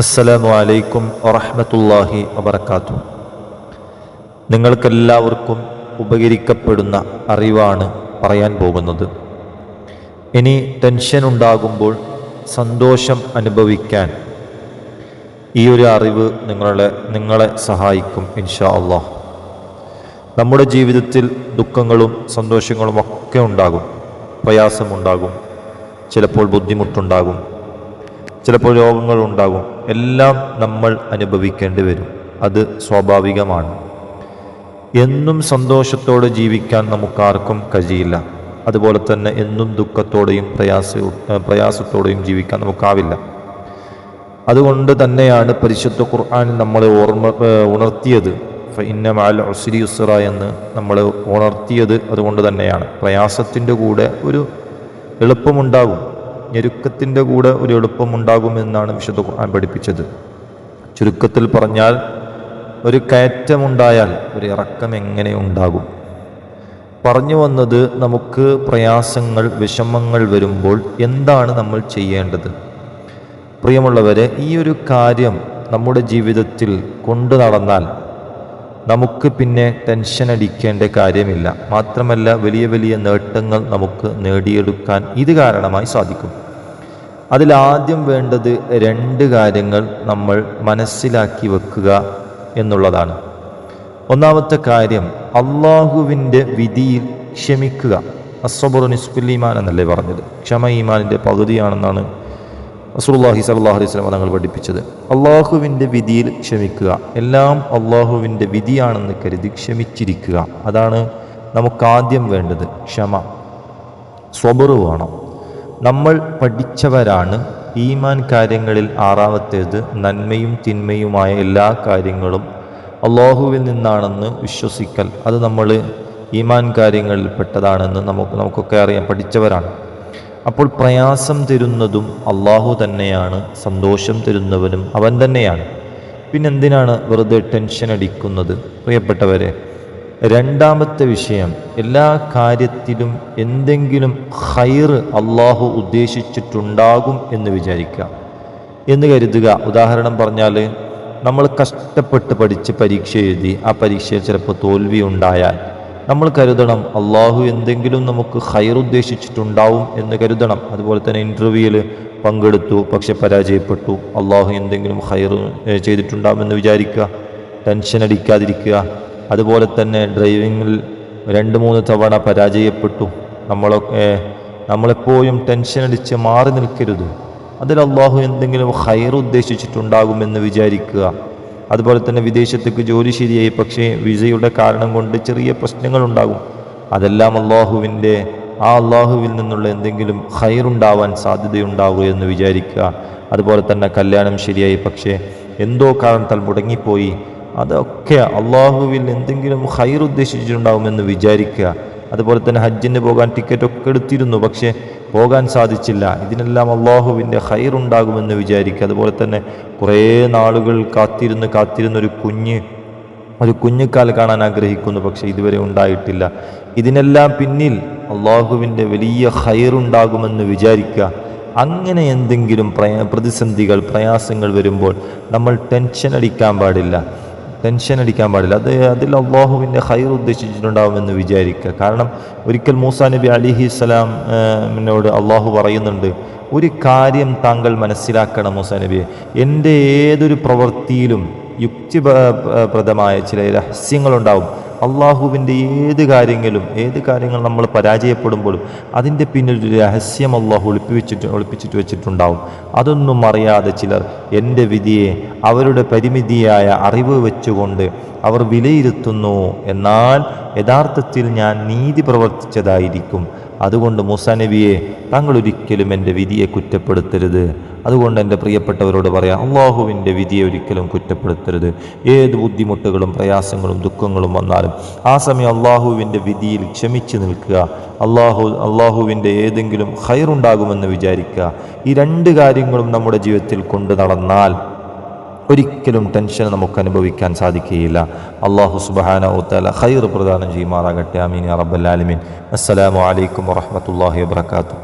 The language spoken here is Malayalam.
അസ്സലാമു അലൈക്കും വറഹമത്തല്ലാഹി വബർക്കാത്തു നിങ്ങൾക്കെല്ലാവർക്കും ഉപകരിക്കപ്പെടുന്ന അറിവാണ് പറയാൻ പോകുന്നത്. ഇനി ടെൻഷൻ ഉണ്ടാകുമ്പോൾ സന്തോഷം അനുഭവിക്കാൻ ഈ ഒരു അറിവ് നിങ്ങളെ നിങ്ങളെ സഹായിക്കും ഇൻഷാ അള്ളാഹ്. നമ്മുടെ ജീവിതത്തിൽ ദുഃഖങ്ങളും സന്തോഷങ്ങളും ഒക്കെ ഉണ്ടാകും പ്രയാസമുണ്ടാകും ചിലപ്പോൾ ബുദ്ധിമുട്ടുണ്ടാകും ചിലപ്പോൾ രോഗങ്ങൾ ഉണ്ടാകും എല്ലാം നമ്മൾ അനുഭവിക്കേണ്ടി വരും. അത് സ്വാഭാവികമാണ്. എന്നും സന്തോഷത്തോടെ ജീവിക്കാൻ നമുക്കാർക്കും കഴിയില്ല. അതുപോലെ തന്നെ എന്നും ദുഃഖത്തോടെയും പ്രയാസ പ്രയാസത്തോടെയും ജീവിക്കാൻ നമുക്കാവില്ല. അതുകൊണ്ട് തന്നെയാണ് പരിശുദ്ധ ഖുർആൻ നമ്മളെ ഓർമ്മ ഉണർത്തിയത്. ഇന്ന മാൽ ഒസിരി ഉസ്റ എന്ന് നമ്മൾ ഉണർത്തിയത് അതുകൊണ്ട് തന്നെയാണ്. പ്രയാസത്തിന്റെ കൂടെ ഒരു എളുപ്പമുണ്ടാകും. ഞെരുക്കത്തിന്റെ കൂടെ ഒരു എളുപ്പമുണ്ടാകുമെന്നാണ് വിശുദ്ധ ഖുർആൻ പഠിപ്പിച്ചത്. ചുരുക്കത്തിൽ പറഞ്ഞാൽ ഒരു കയറ്റമുണ്ടായാൽ ഒരു ഇറക്കം എങ്ങനെ ഉണ്ടാകും? പറഞ്ഞു വന്നത് നമുക്ക് പ്രയാസങ്ങൾ വിഷമങ്ങൾ വരുമ്പോൾ എന്താണ് നമ്മൾ ചെയ്യേണ്ടത്? പ്രിയമുള്ളവരെ ഈ ഒരു കാര്യം നമ്മുടെ ജീവിതത്തിൽ കൊണ്ടു നടന്നാൽ നമുക്ക് പിന്നെ ടെൻഷൻ അടിക്കേണ്ട കാര്യമില്ല. മാത്രമല്ല വലിയ വലിയ നേട്ടങ്ങൾ നമുക്ക് നേടിയെടുക്കാൻ ഇത് കാരണമായി സാധിക്കും. അതിലാദ്യം വേണ്ടത് രണ്ട് കാര്യങ്ങൾ നമ്മൾ മനസ്സിലാക്കി വെക്കുക എന്നുള്ളതാണ്. ഒന്നാമത്തെ കാര്യം അള്ളാഹുവിന്റെ വിധിയിൽ ക്ഷമിക്കുക. നിസ്ഫുൽ എന്നല്ലേ പറഞ്ഞത്? ക്ഷമ ഈമാനിന്റെ പകുതിയാണെന്നാണ് അസുറുല്ലാഹി സലാഹു അലൈഹി സ്വലം തങ്ങൾ പഠിപ്പിച്ചത്. അള്ളാഹുവിന്റെ വിധിയിൽ ക്ഷമിക്കുക. എല്ലാം അള്ളാഹുവിന്റെ വിധിയാണെന്ന് കരുതി ക്ഷമിച്ചിരിക്കുക. അതാണ് നമുക്കാദ്യം വേണ്ടത്. ക്ഷമ. സ്വബറ് വേണം. നമ്മൾ പഠിച്ചവരാണ്. ഈമാൻ കാര്യങ്ങളിൽ ആറാമത്തേത് നന്മയും തിന്മയുമായ എല്ലാ കാര്യങ്ങളും അള്ളാഹുവിൽ നിന്നാണെന്ന് വിശ്വസിക്കൽ. അത് നമ്മൾ ഈമാൻ കാര്യങ്ങളിൽ പെട്ടതാണെന്ന് നമുക്ക് നമുക്കൊക്കെ അറിയാം. പഠിച്ചവരാണ്. അപ്പോൾ പ്രയാസം തരുന്നതും അള്ളാഹു തന്നെയാണ് സന്തോഷം തരുന്നവനും അവൻ തന്നെയാണ്. പിന്നെന്തിനാണ് വെറുതെ ടെൻഷൻ അടിക്കുന്നത്? പ്രിയപ്പെട്ടവരെ രണ്ടാമത്തെ വിഷയം എല്ലാ കാര്യത്തിലും എന്തെങ്കിലും ഹൈർ അള്ളാഹു ഉദ്ദേശിച്ചിട്ടുണ്ടാകും എന്ന് വിചാരിക്കുക. എന്ന് കരുതുക. ഉദാഹരണം പറഞ്ഞാൽ നമ്മൾ കഷ്ടപ്പെട്ട് പഠിച്ച് പരീക്ഷ എഴുതി ആ പരീക്ഷയിൽ ചിലപ്പോൾ തോൽവി ഉണ്ടായാൽ നമ്മൾ കരുതണം. അള്ളാഹു എന്തെങ്കിലും നമുക്ക് ഹൈർ ഉദ്ദേശിച്ചിട്ടുണ്ടാവും എന്ന് കരുതണം. അതുപോലെ തന്നെ ഇന്റർവ്യൂവിൽ പങ്കെടുത്തു പക്ഷെ പരാജയപ്പെട്ടു. അള്ളാഹു എന്തെങ്കിലും ഹൈർ ചെയ്തിട്ടുണ്ടാവുമെന്ന് വിചാരിക്കുക. ടെൻഷൻ അടിക്കാതിരിക്കുക. അതുപോലെ തന്നെ ഡ്രൈവിങ്ങിൽ രണ്ട് മൂന്ന് തവണ പരാജയപ്പെട്ടു. നമ്മളൊക്കെ നമ്മളെപ്പോഴും ടെൻഷൻ അടിച്ച് മാറി നിൽക്കരുത്. അതിൽ അള്ളാഹു എന്തെങ്കിലും ഹൈർ ഉദ്ദേശിച്ചിട്ടുണ്ടാകുമെന്ന് വിചാരിക്കുക. അതുപോലെ തന്നെ വിദേശത്തേക്ക് ജോലി ശരിയായി പക്ഷേ വിസയുടെ കാരണം കൊണ്ട് ചെറിയ പ്രശ്നങ്ങൾ ഉണ്ടാകും അതെല്ലാം അള്ളാഹുവിന്റെ ആ അള്ളാഹുവിൽ നിന്നുള്ള എന്തെങ്കിലും ഹൈറുണ്ടാവാൻ സാധ്യതയുണ്ടാവുക എന്ന് വിചാരിക്കുക. അതുപോലെ തന്നെ കല്യാണം ശരിയായി പക്ഷേ എന്തോ കാരണത്താൽ മുടങ്ങിപ്പോയി. അതൊക്കെ അള്ളാഹുവിൽ എന്തെങ്കിലും ഹൈർ ഉദ്ദേശിച്ചിട്ടുണ്ടാവുമെന്ന് വിചാരിക്കുക. അതുപോലെ തന്നെ ഹജ്ജിന് പോകാൻ ടിക്കറ്റ് ഒക്കെ എടുത്തിരുന്നു പക്ഷേ പോകാൻ സാധിച്ചില്ല. ഇതിനെല്ലാം അള്ളാഹുവിന്റെ ഹൈറുണ്ടാകുമെന്ന് വിചാരിക്കുക. അതുപോലെ തന്നെ കുറേ നാളുകൾ കാത്തിരുന്ന് കാത്തിരുന്ന ഒരു കുഞ്ഞ് ഒരു കുഞ്ഞുക്കാൽ കാണാൻ ആഗ്രഹിക്കുന്നു പക്ഷേ ഇതുവരെ ഉണ്ടായിട്ടില്ല. ഇതിനെല്ലാം പിന്നിൽ അള്ളാഹുവിന്റെ വലിയ ഹൈറുണ്ടാകുമെന്ന് വിചാരിക്കുക. അങ്ങനെ എന്തെങ്കിലും പ്രയാ പ്രതിസന്ധികൾ പ്രയാസങ്ങൾ വരുമ്പോൾ നമ്മൾ ടെൻഷൻ അടിക്കാൻ പാടില്ല. ടെൻഷൻ അടിക്കാൻ പാടില്ല. അത് അതിൽ അള്ളാഹുവിന്റെ ഹൈർ ഉദ്ദേശിച്ചിട്ടുണ്ടാവുമെന്ന് വിചാരിക്കുക. കാരണം ഒരിക്കൽ മൂസാ നബി അലിഹി സ്വലാമിനോട് അള്ളാഹു പറയുന്നുണ്ട് ഒരു കാര്യം താങ്കൾ മനസ്സിലാക്കണം മൂസാ നബി എന്റെ ഏതൊരു പ്രവൃത്തിയിലും യുക്തിപ്രദമായ ചില രഹസ്യങ്ങളുണ്ടാവും. അള്ളാഹുവിന്റെ ഏത് കാര്യങ്ങളും ഏത് കാര്യങ്ങൾ നമ്മൾ പരാജയപ്പെടുമ്പോഴും അതിന്റെ പിന്നിൽ ഒരു രഹസ്യം അള്ളാഹു ഒളിപ്പിച്ചിട്ട് ഒളിപ്പിച്ചിട്ട് വെച്ചിട്ടുണ്ടാവും. അതൊന്നും അറിയാതെ ചിലർ എന്റെ വിധിയെ അവരുടെ പരിമിതിയായ അറിവ് വെച്ചുകൊണ്ട് അവർ വിലയിരുത്തുന്നു എന്നാൽ യഥാർത്ഥത്തിൽ ഞാൻ നീതി പ്രവർത്തിച്ചതായിരിക്കും. അതുകൊണ്ട് മൂസാ നബിയെ താങ്കൾ ഒരിക്കലും എന്റെ വിധിയെ കുറ്റപ്പെടുത്തരുത്. അതുകൊണ്ട് എന്റെ പ്രിയപ്പെട്ടവരോട് പറയാം അള്ളാഹുവിന്റെ വിധിയെ ഒരിക്കലും കുറ്റപ്പെടുത്തരുത്. ഏത് ബുദ്ധിമുട്ടുകളും പ്രയാസങ്ങളും ദുഃഖങ്ങളും വന്നാലും ആ സമയം അള്ളാഹുവിന്റെ വിധിയിൽ ക്ഷമിച്ച് നിൽക്കുക. അള്ളാഹു അള്ളാഹുവിന്റെ ഏതെങ്കിലും ഹൈറുണ്ടാകുമെന്ന് വിചാരിക്കുക. ഈ രണ്ട് കാര്യങ്ങളും നമ്മുടെ ജീവിതത്തിൽ കൊണ്ടു നടന്നാൽ ഒരിക്കലും ടെൻഷൻ നമുക്ക് അനുഭവിക്കാൻ സാധിക്കുകയില്ല. അള്ളാഹു സുബാന ഉത്തല ഖൈർ പ്രദാനം ചെയ്യുമാറാകട്ടെ. അമീൻ റബ്ബല്ലാലിമീൻ അസ്സലാമു അലൈക്കും വറഹമത്തല്ലാഹി വാത്തു